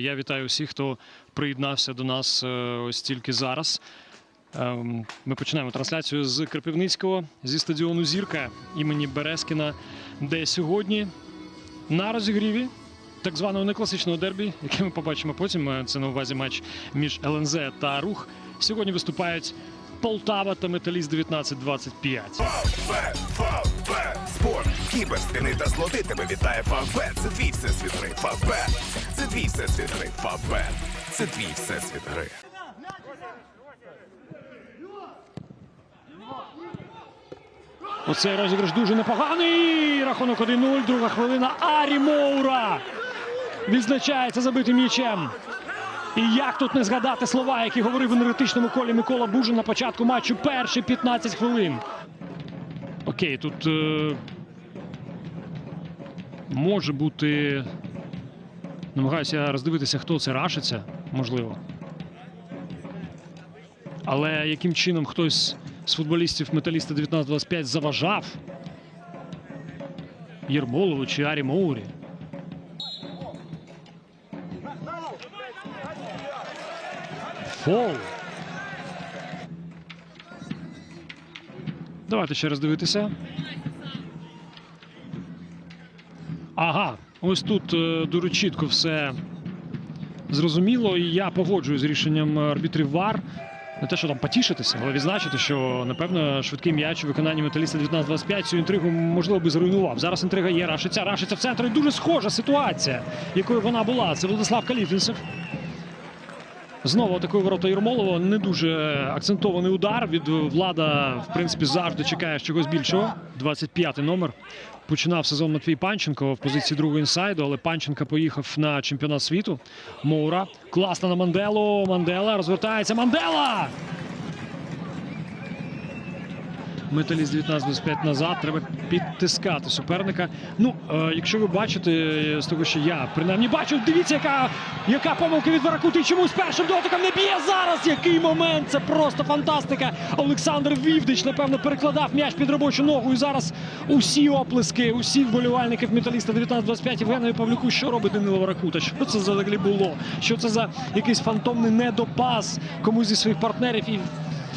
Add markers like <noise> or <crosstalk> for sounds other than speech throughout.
Я вітаю всіх, хто приєднався до нас е, ось тільки зараз. Ем, Ми починаємо трансляцію з Кропивницького зі стадіону Зірка імені Березкіна, де сьогодні на розігріві так званого некласичного дербі, яке ми побачимо потім. е, Це на увазі матч між ЛНЗ та Рух. Сьогодні виступають Полтава та Металіст 1925. Спорт, та злоти тебе вітає Фавбет. Це твій всесвіт гри. Фавбет. Це твій всесвіт гри. Фавбет. Це твій всесвіт гри. Оцей розіграш дуже непоганий. Рахунок 1-0, друга хвилина. Арі Моура відзначається забитим м'ячем. І як тут не згадати слова, які говорив в енергетичному колі Микола Бужин на початку матчу перші 15 хвилин. Окей, тут е, може бути. Намагаюся роздивитися, хто це рашиться, можливо. Але яким чином хтось з футболістів металіста 1925 заважав Єрмолову чи Арі Моурі? Фол. Давайте ще раз дивитися. Ага, ось тут е, дуже чітко все зрозуміло, і я погоджуюсь з рішенням арбітрів ВАР. Не те, що там потішитися, але відзначити, що напевно швидкий м'яч у виконанні металіста 19-25 цю інтригу можливо би зруйнував. Зараз інтрига є. Рашиця, рашиця в центрі. Дуже схожа ситуація, якою вона була. Це Владислав Калітвінцев. Знову атакує ворота Єрмолова. Не дуже акцентований удар. Від влада, в принципі, завжди чекає чогось більшого. 25-й номер. Починав сезон Матвій Панченко в позиції другого інсайду, але Панченко поїхав на чемпіонат світу. Моура. Класно на Манделу. Мандела розвертається. Мандела! Металіст 19-25 назад. Треба підтискати суперника. Ну, е, якщо ви бачите, е, з того, що я принаймні бачу, дивіться, яка, яка помилка від Варакути. Чомусь першим дотиком не б'є зараз. Який момент! Це просто фантастика. Олександр Вівдич, напевно, перекладав м'яч під робочу ногу. І зараз усі оплески, усіх вболівальників металіста 19-25 Євгенові Павлюку. Що робить Данило Варакута? Що це взагалі було? Що це за якийсь фантомний недопас комусь зі своїх партнерів? І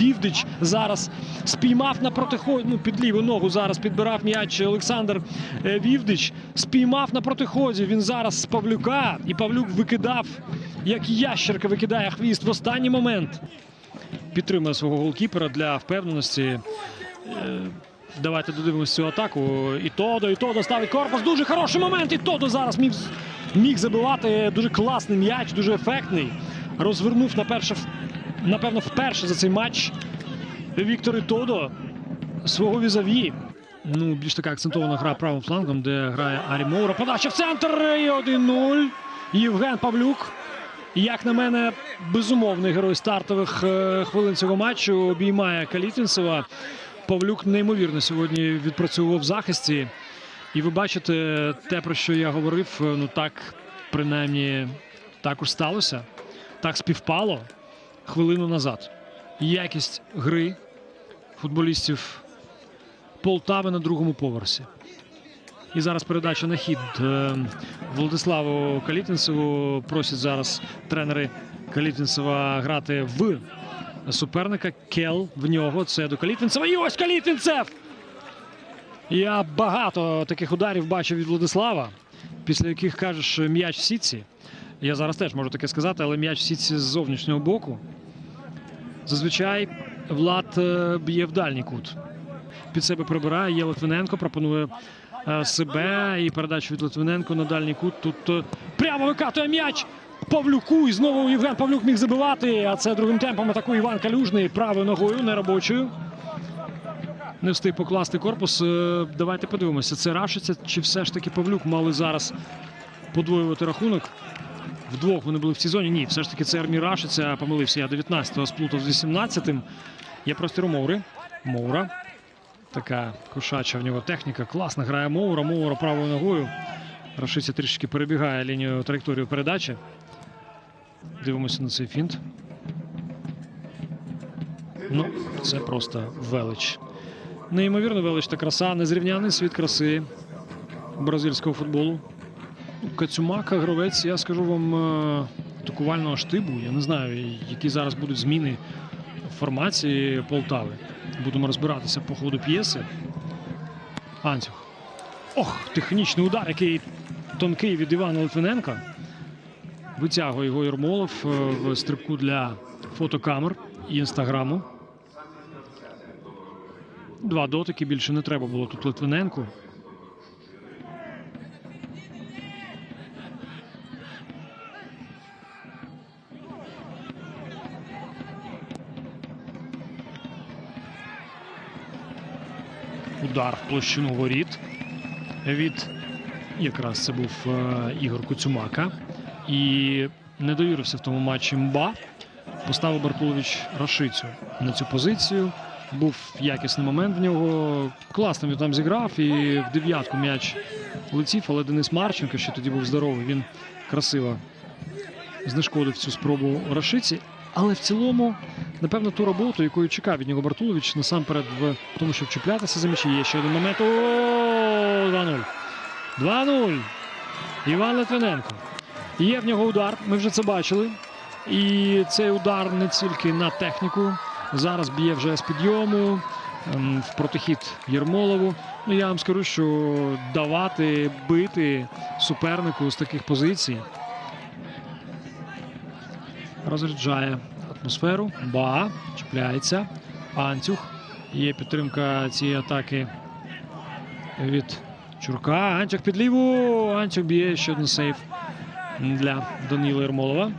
Вівдич зараз спіймав на протиході, ну під ліву ногу зараз підбирав м'яч Олександр е, Вівдич. Спіймав на протиході. Він зараз з Павлюка. І Павлюк викидав, як ящерка викидає хвіст в останній момент. Підтримує свого голкіпера для впевненості. Е, Давайте додивимося цю атаку. І Тодо, і Тодо ставить корпус. Дуже хороший момент. І Тодо зараз міг, міг забивати. Дуже класний м'яч, дуже ефектний. Розвернув на перше, напевно, вперше за цей матч Віктор Тодо свого візаві. Ну, більш така акцентована гра правим флангом, де грає Арі Моура. Подача в центр і 1-0. Євген Павлюк. Як на мене, безумовний герой стартових е, хвилин цього матчу обіймає Калітвінцева. Павлюк неймовірно сьогодні відпрацьовував в захисті. І ви бачите те, про що я говорив. е, Ну так, принаймні, також сталося. Так співпало хвилину назад. Якість гри футболістів Полтави на другому поверсі. І зараз передача на хід е, Владиславу Калітінцеву. Просять зараз тренери Калітінцева грати в суперника. Кел в нього. Це до Калітінцева. І ось Калітінцев! Я багато таких ударів бачив від Владислава, після яких кажеш м'яч в сітці. Я зараз теж можу таке сказати, але м'яч в сітці з зовнішнього боку. Зазвичай Влад е, б'є в дальній кут. Під себе прибирає. Є Литвиненко, пропонує е, себе і передачу від Литвиненко на дальній кут. Тут е, прямо викатує м'яч Павлюку. І знову Євген Павлюк міг забивати. А це другим темпом атакує Іван Калюжний правою ногою неробочою. Не встиг покласти корпус. Давайте подивимося, це рашиться чи все ж таки Павлюк мали зараз подвоювати рахунок. Вдвох вони були в цій зоні. Ні, все ж таки це Армій Рашиця. Помилився я 19-го сплутав з 18-тим. Є простір Моури. Моура. Така кошача в нього техніка. Класно грає Моура. Моура правою ногою. Рашиця трішки перебігає лінію траєкторію передачі. Дивимося на цей фінт. Ну, це просто велич. Неймовірно велич та краса. Незрівняний світ краси бразильського футболу. Кацюмака, гравець, я скажу вам, е, атакувального штибу. Я не знаю, які зараз будуть зміни формації Полтави. Будемо розбиратися по ходу п'єси. Анцюх. Ох, технічний удар, який тонкий від Івана Литвиненка. Витягує його Єрмолов е, в стрибку для фотокамер і інстаграму. Два дотики більше не треба було тут Литвиненку. Удар в площину воріт від якраз це був е, Ігор Куцюмака. І не довірився в тому матчі Мба. Поставив Бартулович Рашицю на цю позицію. Був якісний момент в нього. Класно він там зіграв і в дев'ятку м'яч летів, але Денис Марченко, що тоді був здоровий, він красиво знешкодив цю спробу Рашиці. Але в цілому, напевно, ту роботу, якою чекав від нього Бартулович, насамперед в тому, щоб чіплятися за м'ячі. Є ще один момент. О, 2-0. 2-0. Іван Литвиненко. Є в нього удар, ми вже це бачили. І цей удар не тільки на техніку. Зараз б'є вже з підйому ем, в протихід Єрмолову. Ну я вам скажу, що давати бити супернику з таких позицій розряджає атмосферу. Ба чіпляється. Анцюх. Є підтримка цієї атаки від Чурка. Анчук під ліву. Анчук б'є ще один сейф для Даніла Єрмолова.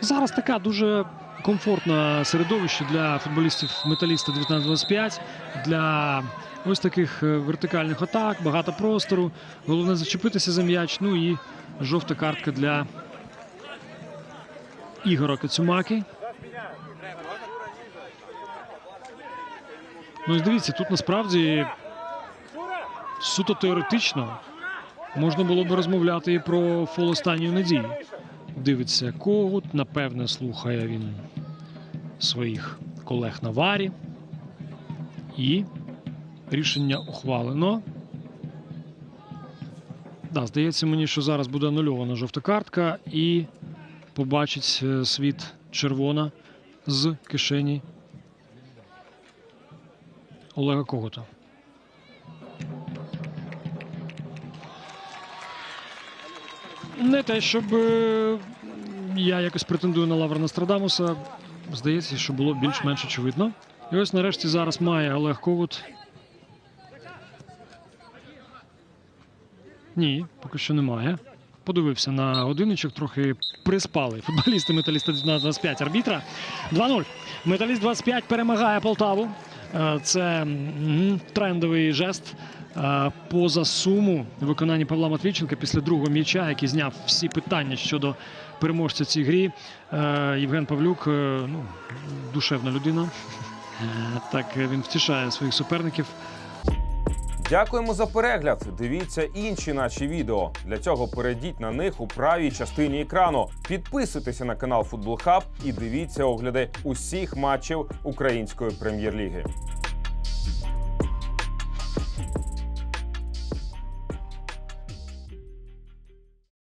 Зараз така дуже комфортне середовище для футболістів металіста 1925, для ось таких е, вертикальних атак, багато простору. Головне зачепитися за м'яч. Ну і жовта картка для Ігора Кацюмаки. Ну ось дивіться, тут насправді суто теоретично можна було б розмовляти і про фол останньої надії. Дивиться Когут, напевне, слухає він своїх колег на варі. І рішення ухвалено. Да, здається мені, що зараз буде анульована жовта картка і побачить е, світ червона з кишені Олега Когута. Не те, щоб е, я якось претендую на лавр Нострадамуса. Здається, що було більш-менш очевидно. І ось нарешті зараз має Олег Когут. Ні, поки що немає. Подивився на годинничок, трохи приспали. Футболісти металіста 25 арбітра. 2-0. Металіст 25 перемагає Полтаву. Е, Це трендовий жест поза суму в виконанні Павла Матвійченка після другого м'яча, який зняв всі питання щодо переможця цій грі. Е, Євген Павлюк, е, ну, душевна людина. <laughs> Так він втішає своїх суперників. Дякуємо за перегляд. Дивіться інші наші відео. Для цього перейдіть на них у правій частині екрану. Підписуйтеся на канал Футбол Хаб і дивіться огляди усіх матчів української прем'єр-ліги.